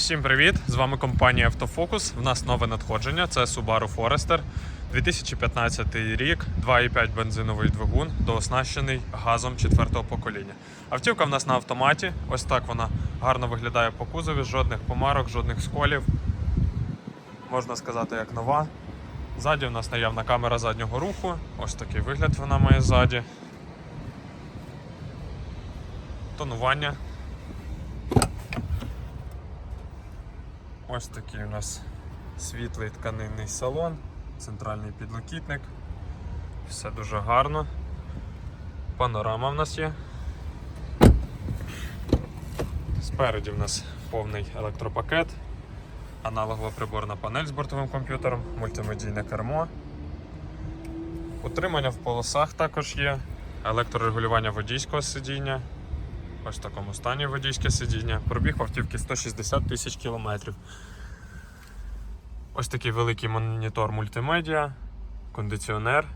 Всім привіт! З вами компанія Автофокус. В нас нове надходження. Це Subaru Forester. 2015 рік, 2,5 бензиновий двигун, дооснащений газом четвертого покоління. Автівка в нас на автоматі. Ось так вона гарно виглядає по кузові, жодних помарок, жодних сколів. Можна сказати, як нова. Ззаді у нас наявна камера заднього руху. Ось такий вигляд вона має ззаді. Тонування. Ось такий у нас світлий тканинний салон, центральний підлокітник. Все дуже гарно. Панорама в нас є. Спереді в нас повний електропакет, аналогова приборна панель з бортовим комп'ютером, мультимедійне кермо. Утримання в полосах також є, електрорегулювання водійського сидіння. Ось в такому стані водійське сидіння. Пробіг автівки 160 тисяч кілометрів. Ось такий великий монітор мультимедіа, кондиціонер.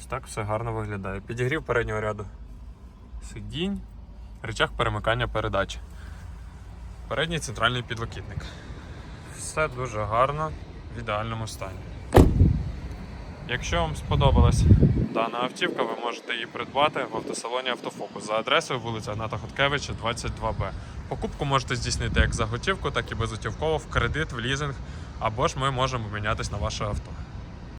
Ось так все гарно виглядає. Підігрів переднього ряду сидінь, речах перемикання передач. Передній центральний підлокітник. Все дуже гарно, в ідеальному стані. Якщо вам сподобалась дана автівка, ви можете її придбати в автосалоні Автофокус за адресою вулиця Ната Хоткевича, 22Б. Покупку можете здійснити як за готівку, так і безготівково в кредит, в лізинг, або ж ми можемо мінятись на ваше авто.